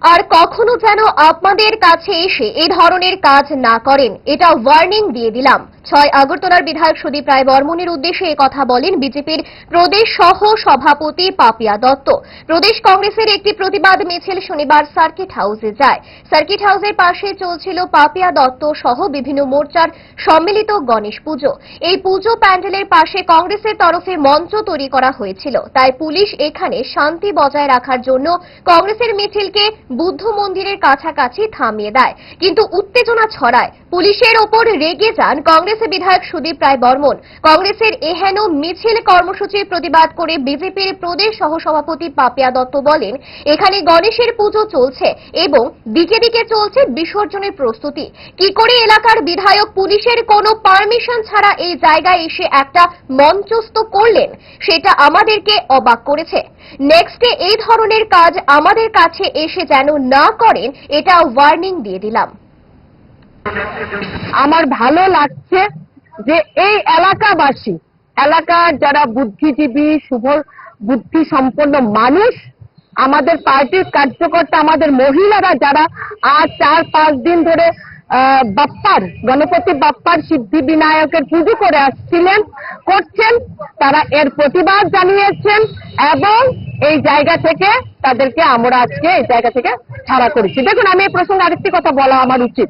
আর কখনো যেন আপনাদের কাছে এসে এ ধরনের কাজ না করেন, এটা ওয়ার্নিং দিয়ে দিলাম। ছয় আগরতলার বিধায়ক সুদীপ রায় বর্মনের উদ্দেশ্যে কথা বলেন বিজেপির প্রদেশ সহ সভাপতি পাপিয়া দত্ত। প্রদেশ কংগ্রেসের একটি প্রতিবাদ মিছিল শনিবার সার্কিট হাউসে যায়। সার্কিট হাউসের পাশে চলছিল পাপিয়া দত্ত সহ বিভিন্ন মোর্চার সম্মিলিত গণেশ পুজো। এই পুজো প্যান্ডেলের পাশে কংগ্রেসের তরফে মঞ্চ তৈরি করা হয়েছিল। তাই পুলিশ এখানে শান্তি বজায় রাখার জন্য কংগ্রেসের মিছিলকে বুদ্ধ মন্দিরের কাছাকাছি থামিয়ে দেয়। কিন্তু উত্তেজনা ছড়ায়। পুলিশের ওপর রেগে যান কংগ্রেসের বিধায়ক সুদীপ রায় বর্মন। কংগ্রেসের এহেন মিছিল কর্মসূচির প্রতিবাদ করে বিজেপির প্রদেশ সহসভাপতি পাপিয়া দত্ত বলেন, এখানে গণেশের পুজো চলছে এবং দিকে দিকে চলছে বিসর্জনের প্রস্তুতি। কি করে এলাকার বিধায়ক পুলিশের কোনো পারমিশন ছাড়া এই জায়গায় এসে একটা মঞ্চস্থ করলেন, সেটা আমাদেরকে অবাক করেছে। নেক্সটে এই ধরনের কাজ আমাদের কাছে এসে যেন না করেন, এটা ওয়ার্নিং দিয়ে দিলাম। আমার ভালো লাগছে যে এই এলাকাবাসী, এলাকার যারা বুদ্ধিজীবী, শুভ বুদ্ধি সম্পন্ন মানুষ, আমাদের পার্টির কার্যকর্তা, আমাদের মহিলারা যারা আজ চার, পাঁচ দিন ধরে বাপ্পার, গণপতি বাপ্পার, সিদ্ধি বিনায়কের পুজো করে আসছিলেন, করছেন, তারা এর প্রতিবাদ জানিয়েছেন এবং এই জায়গা থেকে তাদেরকে আমরা আজকে এই জায়গা থেকে ছাড়া করেছি। দেখুন, আমি এই প্রসঙ্গে আরেকটি কথা বলা আমার উচিত।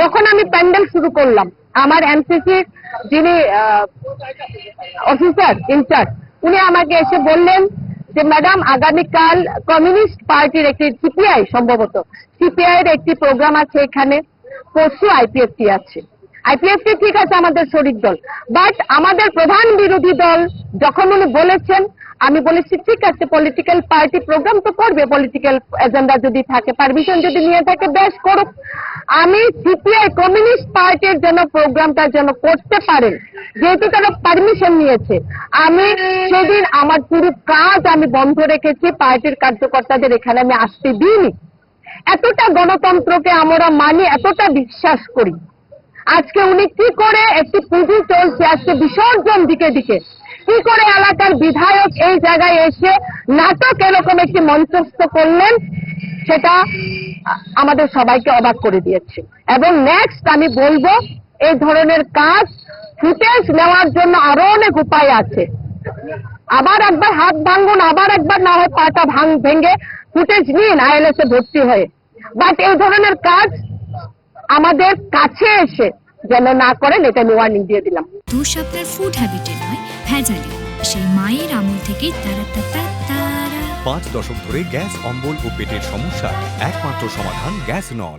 যখন আমি প্যান্ডেল শুরু করলাম, আমার এনসিসি যিনি অফিসার ইনচার্জ উনি আমাকে এসে বললেন যে, ম্যাডাম, আগামীকাল কমিউনিস্ট পার্টির একটি সিপিআই সম্ভবত, সিপিআই এর একটি প্রোগ্রাম আছে এখানে, পরশু আইপিএফটি আছে। আইপিএফটি ঠিক আছে আমাদের শরিক দল বাট আমাদের প্রধান বিরোধী দল, যখন উনি বলেছেন আমি বলেছি, ঠিক আছে পলিটিক্যাল পার্টি প্রোগ্রাম তো করবে পলিটিক্যাল এজেন্ডা যদি থাকে পারমিশন যদি নিয়ে থাকে, বেশ করুক। আমি সিপিআই কমিউনিস্ট পার্টির জন্য প্রোগ্রামটা যেন করতে পারেন যেহেতু তারা পারমিশন নিয়েছে। আমি সেদিন আমার পুরো কাজ আমি বন্ধ রেখেছি, পার্টির কার্যকর্তাদের এখানে আমি আসতে দিইনি। এতটা গণতন্ত্রকে আমরা মানি, এতটা বিশ্বাস করি। আজকে উনি কি করে একটি পুজো চলছে, আজকে বিসর্জন দিকে দিকে। কি করে এলাকার বিধায়ক এই জায়গায় এসে নাটক এরকম একটি মঞ্চস্থ করলেন, সেটা আমাদের সবাইকে অবাক করে দিয়েছে। এবং নেক্সট আমি বলব, এই ধরনের কাজ ফুটেজ নেওয়ার জন্য আরও অনেক উপায় আছে। আবার একবার হাত ভাঙুন, আবার একবার না হয় পাটা ভাঙ, ভেঙে ফুটেজ নিন আইএলএস এ ভর্তি হয়ে। বাট এই ধরনের কাজ আমাদের কাছে এসে যেন না করেন, এটা আমি ওয়ার্নিং দিয়ে দিলাম। দোষ আপনার ফুড হ্যাবিটে নয়, ভেজালে। সেই মায়ের আমল থেকে তারা তারা। পাঁচ দশক ধরে গ্যাস, অম্বল ও পেটের সমস্যা, একমাত্র সমাধান গ্যাস নল।